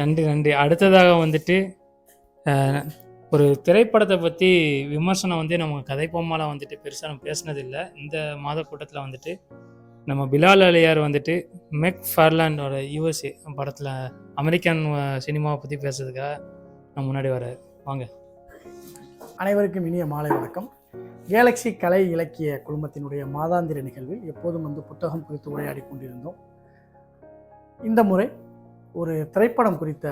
நன்றி நன்றி. அடுத்ததாக வந்துட்டு ஒரு திரைப்படத்தை பற்றி விமர்சனம் வந்து நம்ம கதைப்பொம்மாலாம் வந்துட்டு பெருசாக நம்ம பேசினதில்லை. இந்த மாத கூட்டத்தில் வந்துட்டு நம்ம பிலால் அலியார் வந்துட்டு மெக் ஃபர்லாண்டோட யூஎஸ்ஏ படத்தில் அமெரிக்கன் சினிமாவை பற்றி பேசுறதுக்காக நம்ம முன்னாடி வர வாங்க. அனைவருக்கும் இனிய மாலை வணக்கம். கேலக்ஸி கலை இலக்கிய குழுமத்தினுடைய மாதாந்திர நிகழ்வில் எப்போதும் வந்து புத்தகம் குறித்து உரையாடி கொண்டிருந்தோம். இந்த முறை ஒரு திரைப்படம் குறித்த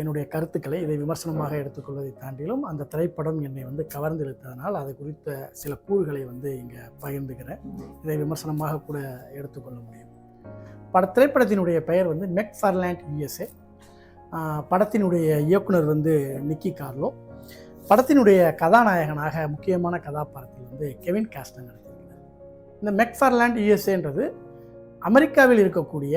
என்னுடைய கருத்துக்களை இதை விமர்சனமாக எடுத்துக்கொள்வதை தாண்டிலும் அந்த திரைப்படம் என்னை வந்து கவர்ந்திருத்ததனால் அது குறித்த சில கூறுகளை வந்து இங்கே பகிர்ந்துக்கிறேன். இதை விமர்சனமாக கூட எடுத்துக்கொள்ள முடியும். பட திரைப்படத்தினுடைய பெயர் வந்து மெக் ஃபர்லேண்ட் யுஎஸ்ஏ படத்தினுடைய இயக்குனர் வந்து நிக்கி கார்லோ. படத்தினுடைய கதாநாயகனாக முக்கியமான கதாபாத்திரத்தில் வந்து கெவின் காஸ்டன் நடித்திருக்கிறார். இந்த மெக்ஃபர்லாண்ட் யுஎஸ்ஏன்றது அமெரிக்காவில் இருக்கக்கூடிய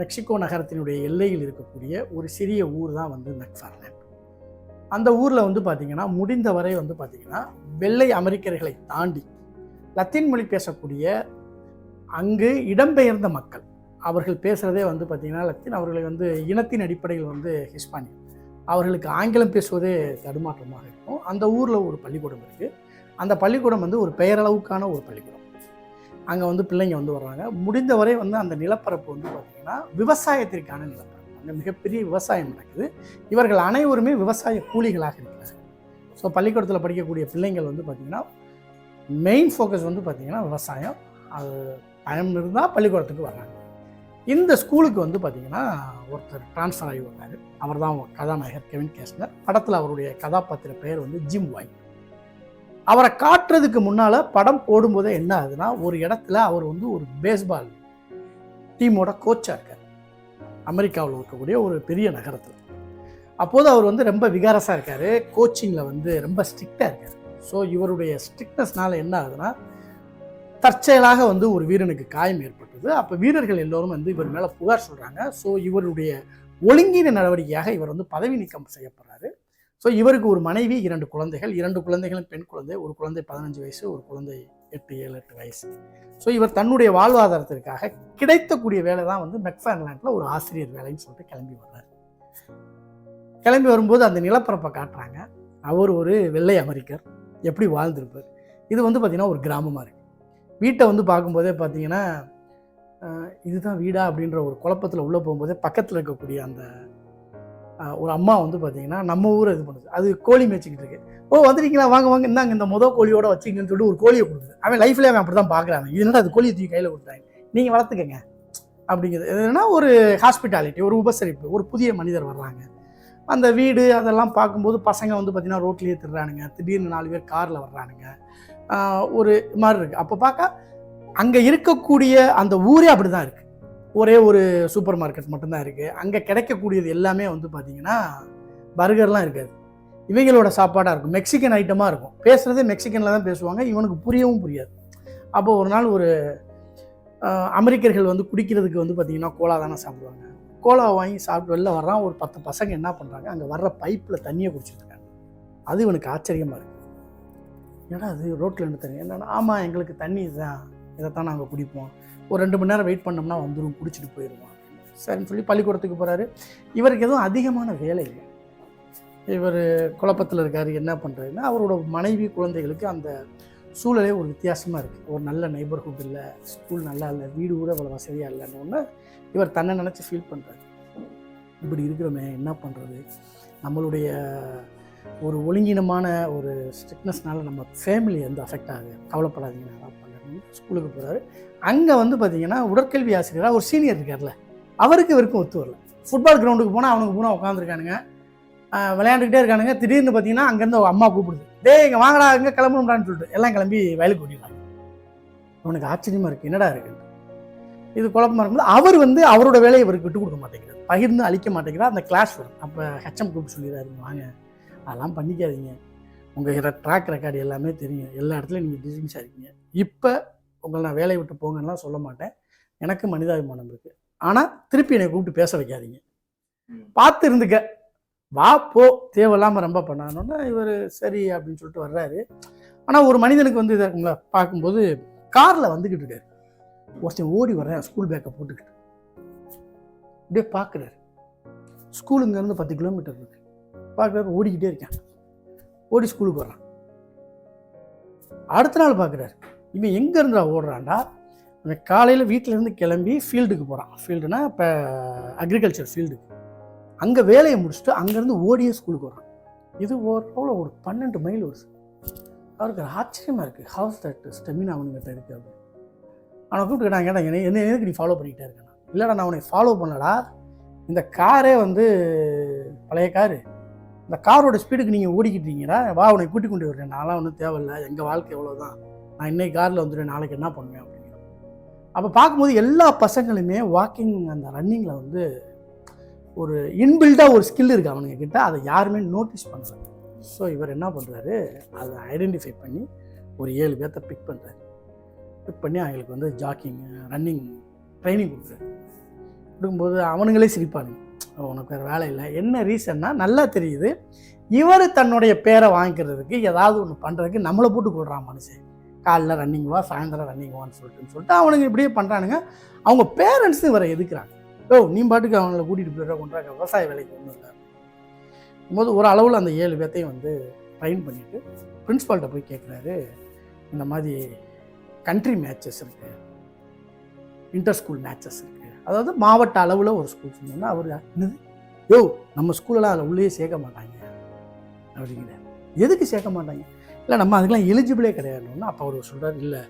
மெக்சிகோ நகரத்தினுடைய எல்லையில் இருக்கக்கூடிய ஒரு சிறிய ஊர் தான் வந்து மெக்ஃபர்லாண்ட் அந்த ஊரில் வந்து பார்த்திங்கன்னா முடிந்தவரை வந்து பார்த்திங்கன்னா வெள்ளை அமெரிக்கர்களை தாண்டி லத்தீன் மொழி பேசக்கூடிய அங்கு இடம்பெயர்ந்த மக்கள். அவர்கள் பேசுகிறதே வந்து பார்த்திங்கன்னா லத்தீன் அவர்களை வந்து இனத்தின் அடிப்படையில் வந்து ஹிஸ்பானியம் அவர்களுக்கு ஆங்கிலம் பேசுவதே தடுமாற்றமாக இருக்கும். அந்த ஊரில் ஒரு பள்ளிக்கூடம் இருக்குது அந்த பள்ளிக்கூடம் வந்து ஒரு பெயரளவுக்கான ஒரு பள்ளிக்கூடம். அங்கே வந்து பிள்ளைங்க வந்து வர்றாங்க முடிந்தவரை வந்து அந்த நிலப்பரப்பு வந்து பார்த்திங்கன்னா விவசாயத்திற்கான நிலப்பரப்பு. அங்கே மிகப்பெரிய விவசாயம் நடக்குது. இவர்கள் அனைவருமே விவசாய கூலிகளாக இருக்கிறார்கள். ஸோ பள்ளிக்கூடத்தில் படிக்கக்கூடிய பிள்ளைங்கள் வந்து பார்த்திங்கன்னா மெயின் ஃபோக்கஸ் வந்து பார்த்திங்கன்னா விவசாயம். அது பயம் இருந்தால் பள்ளிக்கூடத்துக்கு வர்றாங்க. இந்த ஸ்கூலுக்கு வந்து பார்த்திங்கன்னா ஒருத்தர் டிரான்ஸ்ஃபர் ஆகி வந்தார் அவர் தான் கதாநாயகர் கெவின் கேஸ்னர். படத்தில் அவருடைய கதாபாத்திர பெயர் வந்து ஜிம் வாய் அவரை காட்டுறதுக்கு முன்னால் படம் போடும்போதே என்ன ஆகுதுன்னா ஒரு இடத்துல அவர் வந்து ஒரு பேஸ்பால் டீமோட கோச்சாக இருக்கார். அமெரிக்காவில் இருக்கக்கூடிய ஒரு பெரிய நகரத்தில். அப்போது அவர் வந்து ரொம்ப விகாரஸாக இருக்கார். கோச்சிங்கில் வந்து ரொம்ப ஸ்ட்ரிக்டாக இருக்கார். ஸோ இவருடைய ஸ்ட்ரிக்னஸ்னால் என்ன ஆகுதுன்னா தற்செயலாக வந்து ஒரு வீரனுக்கு காயம் ஏற்பட்டது. அப்போ வீரர்கள் எல்லோரும் வந்து இவர் மேலே புகார் சொல்கிறாங்க ஸோ இவருடைய ஒழுங்கீன நடவடிக்கையாக இவர் வந்து பதவி நீக்கம் செய்யப்படுறார். ஸோ இவருக்கு ஒரு மனைவி இரண்டு குழந்தைகள். இரண்டு குழந்தைகளும் பெண் குழந்தை. ஒரு குழந்தை பதினஞ்சு வயசு ஒரு குழந்தை எட்டு ஏழு எட்டு வயசு. ஸோ இவர் தன்னுடைய வாழ்வாதாரத்திற்காக கிடைத்தக்கூடிய வேலை தான் வந்து மெக்ஃபேன்லேண்டில் ஒரு ஆசிரியர் வேலைன்னு சொல்லிட்டு கிளம்பி வர்றார். கிளம்பி வரும்போது அந்த நிலப்பரப்பை காட்டுறாங்க. அவர் ஒரு வெள்ளை அமெரிக்கர். எப்படி வாழ்ந்திருப்பார்? இது வந்து பார்த்திங்கன்னா ஒரு கிராமமாக இருக்குது வீட்டை வந்து பார்க்கும்போதே பார்த்தீங்கன்னா இதுதான் வீடா அப்படின்ற ஒரு குழப்பத்தில் உள்ளே போகும்போதே பக்கத்தில் இருக்கக்கூடிய அந்த ஒரு அம்மா வந்து பார்த்தீங்கன்னா நம்ம ஊரை இது பண்ணுது. அது கோழி மேய்ச்சிக்கிட்டு இருக்கு. ஓ வந்துட்டீங்களா? வாங்க வாங்க. இந்தாங்க இந்த மொதல் கோழியோட வச்சுக்கங்கன்னு சொல்லிட்டு ஒரு கோழியை கொடுக்குது. அவன் லைஃப்ல அவன் அப்படி தான் பார்க்குறாங்க இது அது கோழியை தூக்கி கையில் கொடுத்தாங்க நீங்கள் வளர்த்துக்கங்க. அப்படிங்கிறது எதுனா ஒரு ஹாஸ்பிட்டாலிட்டி ஒரு உபசரிப்பு ஒரு புதிய மனிதர் வர்றாங்க. அந்த வீடு அதெல்லாம் பார்க்கும்போது பசங்க வந்து பார்த்தீங்கன்னா ரோட்லேயே திருறானுங்க திடீர்னு நாலு பேர் காரில் வர்றானுங்க. ஒரு மாதிரி இருக்குது அப்போ பார்க்க அங்கே இருக்கக்கூடிய அந்த ஊரே அப்படி தான் இருக்குது ஒரே ஒரு சூப்பர் மார்க்கெட் மட்டும்தான் இருக்குது அங்கே கிடைக்கக்கூடியது எல்லாமே வந்து பார்த்திங்கன்னா பர்கர்லாம் இருக்காது. இவங்களோட சாப்பாடாக இருக்கும். மெக்சிகன் ஐட்டமாக இருக்கும். பேசுகிறதே மெக்சிகனில் தான் பேசுவாங்க. இவனுக்கு புரியவும் புரியாது. அப்போ ஒரு நாள் ஒரு அமெரிக்கர்கள் வந்து குடிக்கிறதுக்கு வந்து பார்த்திங்கன்னா கோலா தானே சாப்பிடுவாங்க. கோலா வாங்கி சாப்பிட்டு வெளில வர்றான். ஒரு பத்து பசங்க என்ன பண்ணுறாங்க அங்கே வர்ற பைப்பில் தண்ணியை குடிச்சிருக்காங்க. அது இவனுக்கு ஆச்சரியமாக இருக்குது ஏன்னா அது ரோட்டில் இருந்து தண்ணி? என்னன்னா ஆமாம் எங்களுக்கு தண்ணி இதுதான். இதைத்தான் நாங்கள் குடிப்போம். ஒரு ரெண்டு மணி நேரம் வெயிட் பண்ணோம்னா வந்துடும் குடிச்சிட்டு போயிடுவோம் சரின்னு சொல்லி பள்ளிக்கூடத்துக்கு போகிறாரு இவருக்கு எதுவும் அதிகமான வேலை இல்லை. இவர் குழப்பத்தில் இருக்கார் என்ன பண்ணுறாருன்னா அவரோட மனைவி குழந்தைகளுக்கு அந்த சூழலே ஒரு வித்தியாசமாக இருக்குது ஒரு நல்ல நெய்பர்ஹுட் இல்லை ஸ்கூல் நல்லா இல்லை வீடு கூட அவ்வளோ வசதியாக இல்லைன்னு ஒன்று இவர் தன்னை நினச்சி ஃபீல் பண்ணுறாரு இப்படி இருக்கிறோமே என்ன பண்ணுறது நம்மளுடைய ஒரு ஒழுங்கினமான ஒரு ஸ்ட்ரிக்னஸ்னால நம்ம ஃபேமிலி வந்து அஃபெக்ட் ஆகுது. கவலைப்படாதீங்க நான் ஸ்கூலுக்கு போகிறாரு அங்கே வந்து பார்த்தீங்கன்னா உடற்கல்வி ஆசிரியராக ஒரு சீனியர் இருக்கார்ல. அவருக்கு இவருக்கும் ஒத்து வரல. ஃபுட்பால் கிரவுண்டுக்கு போனால் அவனுக்கு பூரா உட்காந்துருக்கானுங்க விளையாண்டுக்கிட்டே இருக்கானுங்க. திடீர்னு பார்த்தீங்கன்னா அங்கேருந்து அம்மா கூப்பிடுது. டேய் இங்கே வாங்கடா இங்கே கிளம்பணும்டான்னு சொல்லிட்டு எல்லாம் கிளம்பி வயலுக்கு ஓடிடுறாங்க. அவனுக்கு ஆச்சரியமாக இருக்குது என்னடா இருக்கு இது குழப்பமாக இருக்கும்போது அவர் வந்து அவரோட வேலையை இவருக்கு விட்டு கொடுக்க மாட்டேங்கிறார். பகிர்ந்து அழிக்க மாட்டேங்கிறார். அந்த கிளாஸ் வரும். அப்போ ஹெச்எம் கூப்பிட்டு சொல்லிடுறாரு. வாங்க. அதெல்லாம் பண்ணிக்காதீங்க. உங்கள் ட்ராக் ரெக்கார்டு எல்லாமே தெரியும். எல்லா இடத்துலையும் நீங்கள் டிசிங்ஸாக இருக்கீங்க. இப்போ உங்களை நான் வேலையை விட்டு போங்கன்னுலாம் சொல்ல மாட்டேன். எனக்கு மனிதாபிமானம் இருக்குது ஆனால் திருப்பி என்னை கூப்பிட்டு பேச வைக்காதீங்க. பார்த்து இருந்துக்க. வா போ தேவையில்லாமல் ரொம்ப பண்ணானோன்னா இவர் சரி அப்படின்னு சொல்லிட்டு வர்றாரு. ஆனால் ஒரு மனிதனுக்கு வந்து இதை உங்களை பார்க்கும்போது காரில் வந்துக்கிட்டு இருக்காரு. ஒருத்தன் ஓடி வர்றேன் ஸ்கூல் பேக்கை போட்டுக்கிட்டு. அப்படியே பார்க்குறாரு. ஸ்கூல் இங்கேருந்து பத்து கிலோமீட்டர் இருக்கு. பார்க்குறாரு ஓடிக்கிட்டே இருக்கேன். ஓடி ஸ்கூலுக்கு வர்றான். அடுத்த நாள் பார்க்குறாரு. இவன் எங்கே இருந்தா ஓடுறான்டா? அவன் காலையில் வீட்டிலேருந்து கிளம்பி ஃபீல்டுக்கு போகிறான் ஃபீல்டுனா இப்போ அக்ரிகல்ச்சர் ஃபீல்டுக்கு அங்கே வேலையை முடிச்சுட்டு அங்கேருந்து ஓடியே ஸ்கூலுக்கு வரான் இது ஓரளவு ஒரு பன்னெண்டு மைல் வருது அவருக்கு ஆச்சரியமாக இருக்குது ஹவுஸ் தட் ஸ்டெமினா அவனுங்கிட்ட இருக்குது அப்படின்னு. அவனை கூப்பிட்டு நான் கேட்டேன் என்ன என்ன எதுக்கு நீ ஃபாலோ பண்ணிக்கிட்டே இருக்கேன் இல்லைடா நான் உன்னை ஃபாலோ பண்ணலடா. இந்த காரே வந்து பழைய காரு இந்த காரோட ஸ்பீடுக்கு நீங்கள் ஓடிக்கிட்டீங்கன்னா வா உன்னை கூட்டி கொண்டு வரேன். நான்லாம் ஒன்றும் தேவையில்லை. எங்கள் வாழ்க்கை எவ்வளோதான் நான் இன்னைக்கு காரில் வந்துடுவேன் நாளைக்கு என்ன பண்ணுவேன் அப்படிங்கிற அப்போ பார்க்கும்போது எல்லா பசங்களுமே வாக்கிங் அந்த ரன்னிங்கில் வந்து ஒரு இன்பில்டாக ஒரு ஸ்கில் இருக்குது அவனுங்க கிட்ட. அதை யாருமே நோட்டீஸ் பண்ணல. ஸோ இவர் என்ன பண்ணுறாரு அதை ஐடென்டிஃபை பண்ணி ஒரு ஏழு பேர்த்த பிக் பண்ணுறாரு பிக் பண்ணி அவங்களுக்கு வந்து ஜாக்கிங் ரன்னிங் ட்ரைனிங் கொடுக்குறாரு. கொடுக்கும்போது அவனுங்களே சிரிப்பானுங்க. உனக்கு வேறு வேலை இல்லை. என்ன ரீசன்னா நல்லா தெரியுது. இவர் தன்னுடைய பேரை வாங்கிக்கிறதுக்கு ஏதாவது ஒன்று பண்ணுறதுக்கு நம்மளை போட்டு கொள்கிறான் மனுஷன். காலைல ரன்னிங் வா சாயந்தரம் ரன்னிங் வான்னு சொல்லிட்டுன்னு சொல்லிட்டு அவனுங்க இப்படியே பண்ணுறானுங்க அவங்க பேரண்ட்ஸும் இவரை எதுக்குறாங்க? ஓ நீ பாட்டுக்கு அவங்கள கூட்டிகிட்டு போயிடுற கொண்டாங்க விவசாய வேலைக்கு ஒன்றும் இல்லை போது ஒரு அளவில் அந்த ஏழு பேர்த்தையும் வந்து ட்ரைன் பண்ணிவிட்டு பிரின்ஸ்பால்கிட்ட போய் கேட்குறாரு இந்த மாதிரி கண்ட்ரி மேட்சஸ் இருக்குது இன்டர் ஸ்கூல் மேட்சஸ் இருக்குது அதாவது மாவட்ட அளவில் ஒரு ஸ்கூல் சொன்னோன்னா அவர் என்னது? யோ நம்ம ஸ்கூலெலாம் அதில் உள்ளே சேர்க்க மாட்டாங்க அப்படிங்கிற. எதுக்கு சேர்க்க மாட்டாங்க? இல்லை நம்ம அதுக்கெலாம் எலிஜிபிளே கிடையாதுன்னு அப்போ அவர் சொல்கிறார் இல்லை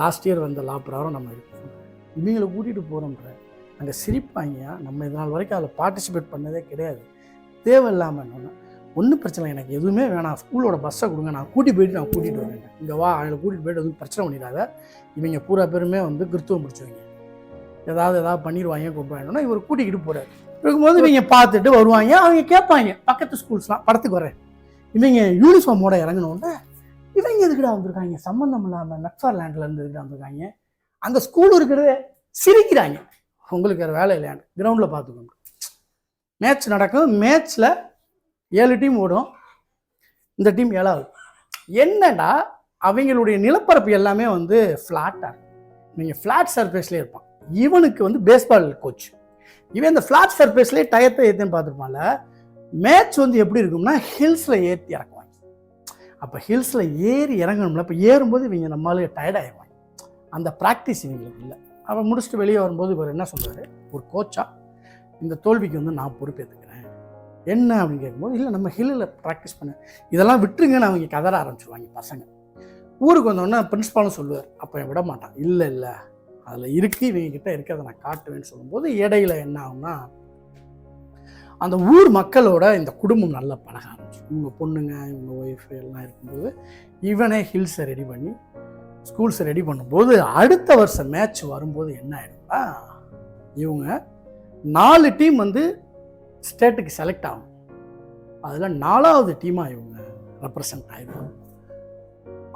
லாஸ்ட் இயர் வந்த லா பிரகாரம் நம்ம இருக்கோம் இவங்களை கூட்டிகிட்டு போகிறோம்ன்ற அங்கே சிரிப்பாங்க. நம்ம இது நாள் வரைக்கும் அதில் பார்ட்டிசிபேட் பண்ணதே கிடையாது. தேவையில்லாமல் என்னென்னா ஒன்றும் பிரச்சனை இல்லை, எனக்கு எதுவுமே வேணாம். ஸ்கூலோட பஸ்ஸை கொடுங்க. நான் கூட்டி போயிட்டு நான் கூட்டிகிட்டு வரேன். இங்கே வா. அவங்களை கூட்டிகிட்டு போயிட்டு எதுவும் பிரச்சனை பண்ணிடாத. இவங்க பூரா பேருமே வந்து கிறித்துவம் பிடிச்சவங்க. ஏதாவது ஏதாவது பண்ணிடுவாங்க கூப்பிடுவாங்கன்னா இவர் கூட்டிக்கிட்டு போகிறார் இருக்கும்போது இவங்க பார்த்துட்டு வருவாங்க. அவங்க கேட்பாங்க பக்கத்து ஸ்கூல்ஸ்லாம் படத்துக்கு வரேன். இவங்க யூனிஃபார்மோட இறங்கினோடனே இவங்க எதுக்குடா வந்திருக்காங்க? சம்மந்தம் இல்லாமல் நக்ஸார்லேண்டில் இருந்து எதுக்குடா வந்திருக்காங்க? அந்த ஸ்கூல் இருக்கிறத சிரிக்கிறாங்க. உங்களுக்கு வேறு வேலை இல்லையாண்டு கிரவுண்டில் பார்த்துக்கோங்க. மேட்ச் நடக்கும் மேட்ச்சில் ஏழு டீம் ஓடும். இந்த டீம் ஏழாவது. என்னடா அவங்களுடைய நிலப்பரப்பு எல்லாமே வந்து ஃப்ளாட்டாக நீங்கள் ஃப்ளாட் சர்ஃபேஸ்லேயே இருப்பான் இவனுக்கு வந்து பேஸ்பால் கோச் இவன் இந்த ஃப்ளாட் சர்ஃபேஸ்லேயே டயத்தை ஏற்றுன்னு பார்த்துருப்பான்ல மேட்ச் வந்து எப்படி இருக்கும்னா ஹில்ஸில் ஏற்றி இறக்குவாங்க. அப்போ ஹில்ஸில் ஏறி இறங்கணும்ல இப்போ ஏறும்போது இவங்க நம்மளால டயர்ட் ஆயிடுவாங்க. அந்த ப்ராக்டிஸ் இவங்களுக்கு இல்லை. அவன் முடிச்சுட்டு வெளியே வரும்போது இவர் என்ன சொல்றாரு? ஒரு கோச்சா இந்த தோல்விக்கு வந்து நான் பொறுப்பேற்றுக்கிறேன் என்ன? அப்படின்னு கேட்கும்போது இல்லை நம்ம ஹில்லில் ப்ராக்டிஸ் பண்ண. இதெல்லாம் விட்டுருங்கன்னு அவங்க கதற ஆரம்பிச்சிருவாங்க பசங்க. ஊருக்கு வந்தோடனே பிரின்ஸ்பாலும் சொல்லுவார். அப்போ விட மாட்டான். இல்லை இல்லை. அதில் இருக்குது இவங்க கிட்ட இருக்கிறத நான் காட்டுவேன்னு சொல்லும்போது இடையில என்ன ஆகும்னா அந்த ஊர் மக்களோட இந்த குடும்பம் நல்லா பழக ஆரம்பிச்சு இவங்க பொண்ணுங்க இவங்க ஒய்ஃப் எல்லாம் இருக்கும்போது இவனே ஹில்ஸை ரெடி பண்ணி ஸ்கூல்ஸை ரெடி பண்ணும்போது அடுத்த வருஷம் மேட்ச் வரும்போது என்ன ஆயிடும்னா இவங்க நாலு டீம் வந்து ஸ்டேட்டுக்கு செலக்ட் ஆகும் அதில் நாலாவது டீமாக இவங்க ரெப்ரசன்ட் ஆகிடும்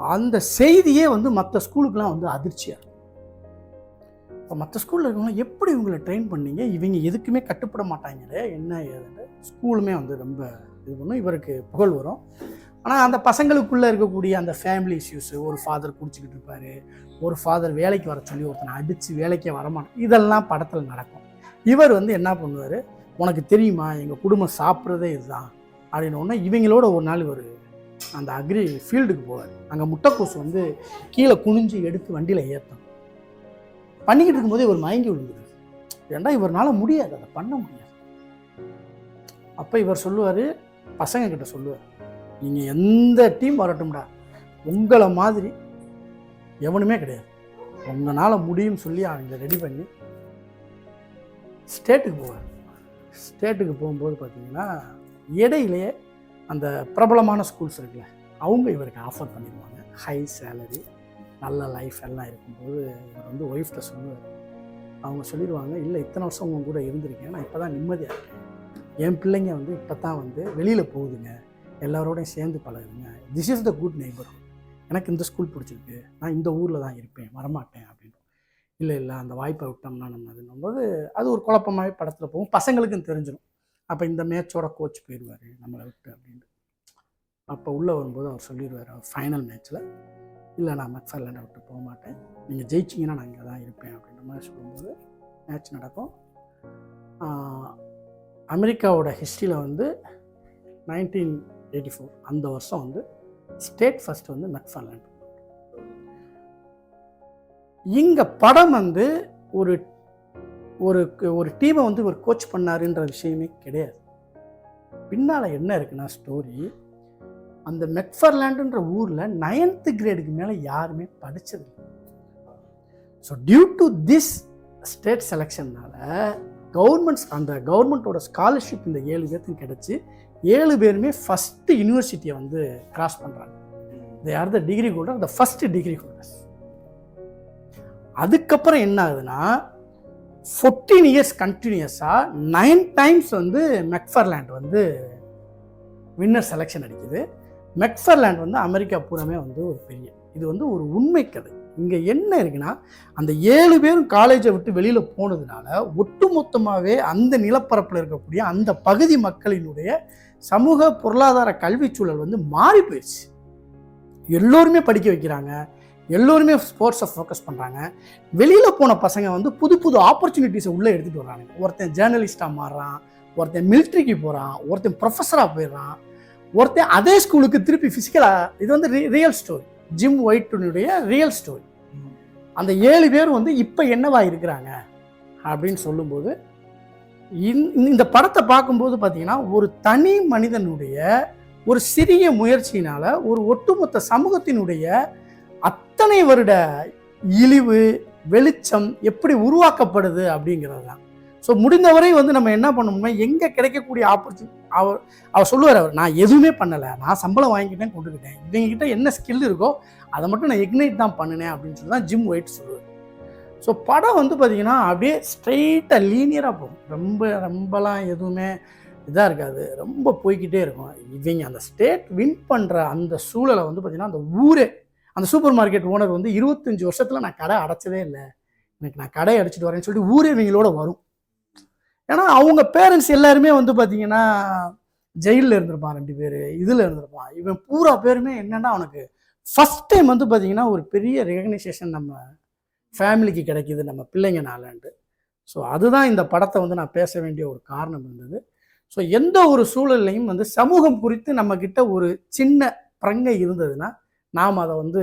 அந்த செய்தியே வந்து மற்ற ஸ்கூலுக்கெலாம் வந்து அதிர்ச்சியாக இருக்கும். இப்போ மற்ற ஸ்கூலில் இருக்கவங்க எப்படி இவங்களை ட்ரெயின் பண்ணீங்க? இவங்க எதுக்குமே கட்டுப்பட மாட்டாங்களே? என்ன ஏதுன்னு ஸ்கூலுமே வந்து ரொம்ப இது பண்ணும். இவருக்கு புகழ் வரும். ஆனால் அந்த பசங்களுக்குள்ளே இருக்கக்கூடிய அந்த ஃபேமிலி இஷ்யூஸு ஒரு ஃபாதர் குடிச்சிக்கிட்டு இருப்பார் ஒரு ஃபாதர் வேலைக்கு வர சொல்லி ஒருத்தனை அடித்து வேலைக்கே வரமாட்டான். இதெல்லாம் படத்தில் நடக்கும். இவர் வந்து என்ன பண்ணுவார்? உனக்கு தெரியுமா? எங்கள் குடும்பம் சாப்பிட்றதே இதுதான். அப்படின்னு இவங்களோட ஒரு நாள் இவர் அந்த அக்ரி ஃபீல்டுக்கு போவார். அங்கே முட்டைக்கோசு வந்து கீழே குனிஞ்சு எடுத்து வண்டியில் ஏற்றணும் பண்ணிக்கிட்டு இருக்கும்போதே இவர் மயங்கி விழுந்துருக்கு ஏன்டா இவரால் முடியாது அதை பண்ண முடியாது. அப்போ இவர் சொல்லுவார் பசங்க கிட்ட சொல்லுவார் நீங்கள் எந்த டீம் வரட்டும்டா உங்களை மாதிரி எவனுமே கிடையாது. உங்களால் முடியும்னு சொல்லி அவங்க ரெடி பண்ணி ஸ்டேட்டுக்கு போவார். ஸ்டேட்டுக்கு போகும்போது பார்த்தீங்கன்னா இடையிலேயே அந்த பிரபலமான ஸ்கூல்ஸ் இருக்குல்ல அவங்க இவருக்கு ஆஃபர் பண்ணிடுவாங்க. ஹை சேலரி நல்ல லைஃப் எல்லாம் இருக்கும்போது இவர் வந்து ஒய்ஃப்கிட்ட சொல்லுவார். அவங்க சொல்லிடுவாங்க இல்லை இத்தனை வருஷம் உங்க கூட இருந்திருக்கேன். நான் இப்போ தான் நிம்மதியாக இருக்கேன். என் பிள்ளைங்க வந்து இப்போ தான் வந்து வெளியில் போகுதுங்க. எல்லாரோடையும் சேர்ந்து பழகுதுங்க this is the good neighbour எனக்கு இந்த ஸ்கூல் பிடிச்சிருக்கு. நான் இந்த ஊரில் தான் இருப்பேன். வரமாட்டேன். அப்படின்னு. இல்லை இல்லை. அந்த வாய்ப்பை விட்டோம்னா நம்ம அதுன்னும்போது அது ஒரு குழப்பமாகவே படத்தில் போகும். பசங்களுக்கும் தெரிஞ்சிடும் அப்போ இந்த மேட்சோட கோச் போயிடுவார் நம்மளை விட்டு. அப்படின்ட்டு அப்போ உள்ளே வரும்போது அவர் சொல்லிடுவார் அவர் ஃபைனல் மேட்ச்சில் இல்லை நான் மெக்ஃபர்லேண்டை விட்டு போக மாட்டேன். நீங்கள் ஜெயிச்சிங்கன்னா நான் இங்கே தான் இருப்பேன் அப்படின்ற மாதிரி சொல்லும்போது மேட்ச் நடக்கும். அமெரிக்காவோட ஹிஸ்ட்ரியில் வந்து நைன்டீன் எயிட்டி ஃபோர் அந்த வருஷம் வந்து ஸ்டேட் ஃபஸ்ட்டு வந்து மெக்ஃபார்லேண்ட் இங்கே படம் வந்து ஒரு ஒரு ஒரு டீமை வந்து ஒரு கோச் பண்ணாருன்ற விஷயமே கிடையாது. பின்னால் என்ன இருக்குன்னா ஸ்டோரி அந்த மெக்ஃபர்லேண்டுன்ற ஊரில் நைன்த்து கிரேடுக்கு மேலே யாருமே படித்தது so due to this state செலெக்ஷன்னால் governments அந்த கவர்மெண்ட்டோட ஸ்காலர்ஷிப் இந்த ஏழு பேர்த்துக்கு கிடச்சி ஏழு பேருமே ஃபஸ்ட்டு யூனிவர்சிட்டியை வந்து கிராஸ் பண்ணுறாங்க they are the degree holder the first degree holders அதுக்கப்புறம் என்ன ஆகுதுன்னா ஃபோர்டீன் இயர்ஸ் கண்டினியூஸாக நைன் டைம்ஸ் வந்து மெக்ஃபர்லேண்ட் வந்து வின்னர் செலெக்ஷன் அடிக்குது. மெக்ஃபர்லேண்ட் வந்து அமெரிக்கா பூராமே வந்து ஒரு பெரிய இது வந்து ஒரு உண்மை கதை. இங்கே என்ன இருக்குன்னா அந்த ஏழு பேரும் காலேஜை விட்டு வெளியில் போனதுனால ஒட்டுமொத்தமாகவே அந்த நிலப்பரப்பில் இருக்கக்கூடிய அந்த பகுதி மக்களினுடைய சமூக பொருளாதார கல்விச் சூழல் வந்து மாறி போயிடுச்சு எல்லோருமே படிக்க வைக்கிறாங்க எல்லோருமே ஸ்போர்ட்ஸை ஃபோக்கஸ் பண்ணுறாங்க வெளியில் போன பசங்க வந்து புது புது ஆப்பர்ச்சுனிட்டிஸை உள்ளே எடுத்துகிட்டு வர்றாங்க ஒருத்தன் ஜேர்னலிஸ்ட்டாக மாறுறான் ஒருத்தன் மிலிட்ரிக்கு போகிறான் ஒருத்தன் ப்ரொஃபஸராக போயிடுறான். ஒருத்தன் அதே ஸ்கூலுக்கு திருப்பி ஃபிசிக்கலாக இது வந்து ரியல் ஸ்டோரி ஜிம் ஒயிட்டுனுடைய ரியல் ஸ்டோரி அந்த ஏழு பேர் வந்து இப்போ என்னவா இருக்கிறாங்க? அப்படின்னு சொல்லும்போது இந்த- இந்த படத்தை பார்க்கும்போது பார்த்தீங்கன்னா ஒரு தனி மனிதனுடைய ஒரு சிறிய முயற்சியினால ஒரு ஒட்டுமொத்த சமூகத்தினுடைய அத்தனை வருட இழிவு வெளிச்சம் எப்படி உருவாக்கப்படுது அப்படிங்கிறது தான் ஸோ முடிந்தவரை வந்து நம்ம என்ன பண்ணணும்னா எங்கே கிடைக்கக்கூடிய ஆப்பர்ச்சுனிட்டி அவர் அவர் சொல்லுவார் அவர் நான் எதுவுமே பண்ணலை. நான் சம்பளம் வாங்கிக்கிட்டேன் கொண்டுக்கிட்டேன் இவங்ககிட்ட என்ன ஸ்கில் இருக்கோ அதை மட்டும் நான் இக்னைட் தான் பண்ணினேன் அப்படின்னு சொல்லி தான் ஜிம் ஒயிட் சொல்லுவார். ஸோ படம் வந்து பார்த்திங்கன்னா அப்படியே ஸ்ட்ரெயிட்டாக லீனியராக போகும். ரொம்ப ரொம்பலாம் எதுவுமே இதாக இருக்காது. ரொம்ப போய்கிட்டே இருக்கும். இவங்க அந்த ஸ்டேட் வின் பண்ணுற அந்த சூழலை வந்து பார்த்திங்கன்னா அந்த ஊரே அந்த சூப்பர் மார்க்கெட் ஓனர் வந்து இருபத்தஞ்சி வருஷத்தில் நான் கடை அடைச்சதே இல்லை. எனக்கு நான் கடை அடிச்சிட்டு வரேன்னு சொல்லிட்டு ஊரே இவங்களோட வரும். ஏன்னா அவங்க பேரண்ட்ஸ் எல்லாருமே வந்து பார்த்தீங்கன்னா ஜெயிலில் இருந்திருப்பான் ரெண்டு பேர் இதில் இருந்திருப்பான். இவன் பூரா பேருமே என்னன்னா அவனுக்கு ஃபஸ்ட் டைம் வந்து பார்த்தீங்கன்னா ஒரு பெரிய ரெகக்னைசேஷன் நம்ம ஃபேமிலிக்கு கிடைக்கிது நம்ம பிள்ளைங்கனாலன்ட்டு. ஸோ அதுதான் இந்த படத்தை வந்து நான் பேச வேண்டிய ஒரு காரணம் இருந்தது. ஸோ எந்த ஒரு சூழல்லையும் வந்து சமூகம் குறித்து நம்மக்கிட்ட ஒரு சின்ன பிரங்கை இருந்ததுன்னா நாம் அதை வந்து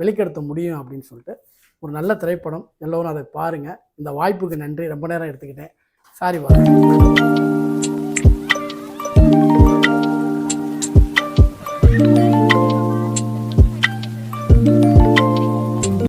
வெளிப்படுத்த முடியும் அப்படின்னு சொல்லிட்டு ஒரு நல்ல திரைப்படம். எல்லோரும் அதை பாருங்கள் இந்த வாய்ப்புக்கு நன்றி. ரொம்ப நேரம் எடுத்துக்கிட்டேன். சாரி வா